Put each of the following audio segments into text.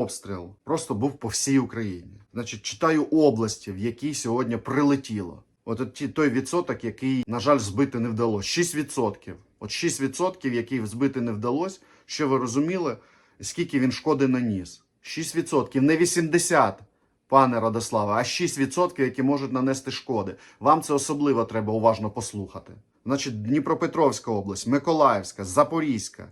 обстріл просто був по всій Україні. Значить, читаю області, в якій сьогодні прилетіло. От от той відсоток, який, на жаль, збити не вдалося. 6%. От 6%, який збити не вдалося, що ви розуміли, скільки він шкоди наніс. 6%, не 80%, пане Радославе, а 6%, які можуть нанести шкоди. Вам це особливо треба уважно послухати. Значить, Дніпропетровська область, Миколаївська, Запорізька,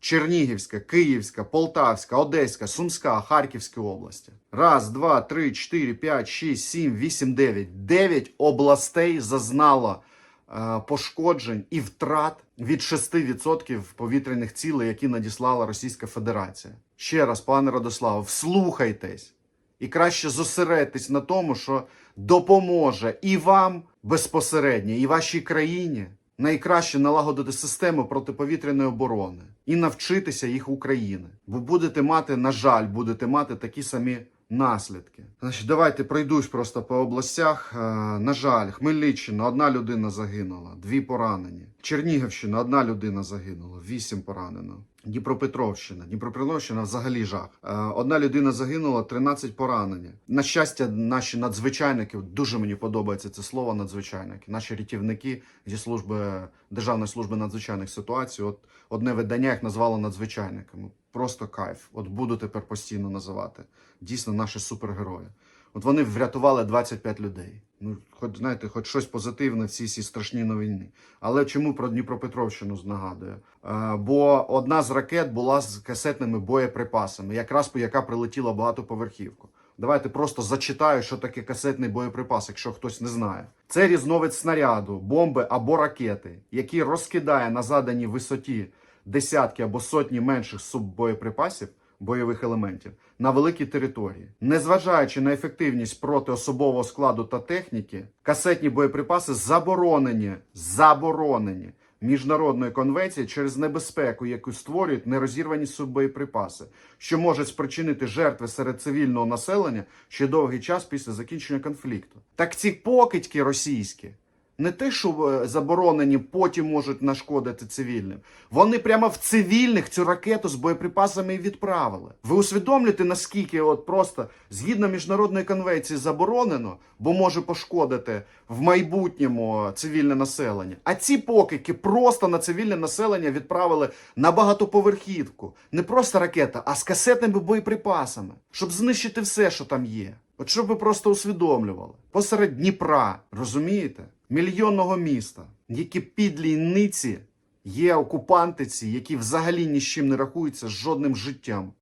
Чернігівська, Київська, Полтавська, Одеська, Сумська, Харківська області. Раз, два, три, чотири, п'ять, шість, сім, вісім, дев'ять. Дев'ять областей зазнало е, пошкоджень і втрат від 6% повітряних цілей, які надіслала Російська Федерація. Ще раз, пане Радославе, вслухайтесь і краще зосередьтесь на тому, що допоможе і вам безпосередньо, і вашій країні найкраще налагодити систему протиповітряної оборони і навчитися їх України. Бо будете мати, на жаль, будете мати такі самі наслідки. Значить, давайте пройдусь просто по областях. Е, на жаль, Хмельниччина одна людина загинула, дві поранені. Чернігівщина одна людина загинула, вісім поранено. Дніпропетровщина. Дніпропетровщина взагалі жах. Е, Одна людина загинула, 13 поранені. На щастя, наші надзвичайники дуже мені подобається це слово надзвичайники. Наші рятівники зі служби Державної служби надзвичайних ситуацій. От одне видання їх назвало надзвичайниками. Просто кайф. От буду тепер постійно називати. Дійсно, наші супергерої. От вони врятували 25 людей. Ну, хоч знаєте, хоч щось позитивне в цій цій страшній новині. Але чому про Дніпропетровщину нагадую? Е, бо одна з ракет була з касетними боєприпасами, якраз по яка прилетіла багатоповерхівку. Давайте просто зачитаю, що таке касетний боєприпас, якщо хтось не знає. Це різновид снаряду, бомби або ракети, який розкидає на заданій висоті десятки або сотні менших суббоєприпасів бойових елементів на великій території. Незважаючи на ефективність проти особового складу та техніки, касетні боєприпаси заборонені, заборонені міжнародної конвенції через небезпеку, яку створюють нерозірвані суббоєприпаси, що може спричинити жертви серед цивільного населення ще довгий час після закінчення конфлікту. Так ці покидьки російські. Не те, що е, заборонені, потім можуть нашкодити цивільним. Вони прямо в цивільних цю ракету з боєприпасами відправили. Ви усвідомлюєте, наскільки от просто згідно міжнародної конвенції заборонено, бо може пошкодити в майбутньому цивільне населення. А ці покики просто на цивільне населення відправили на багатоповерхівку. Не просто ракета, а з касетними боєприпасами, щоб знищити все, що там є. От щоб ви просто усвідомлювали. Посеред Дніпра, розумієте? Мільйонного міста, які підлі ниці є окупанти ці, які взагалі ні з чим не рахуються з жодним життям.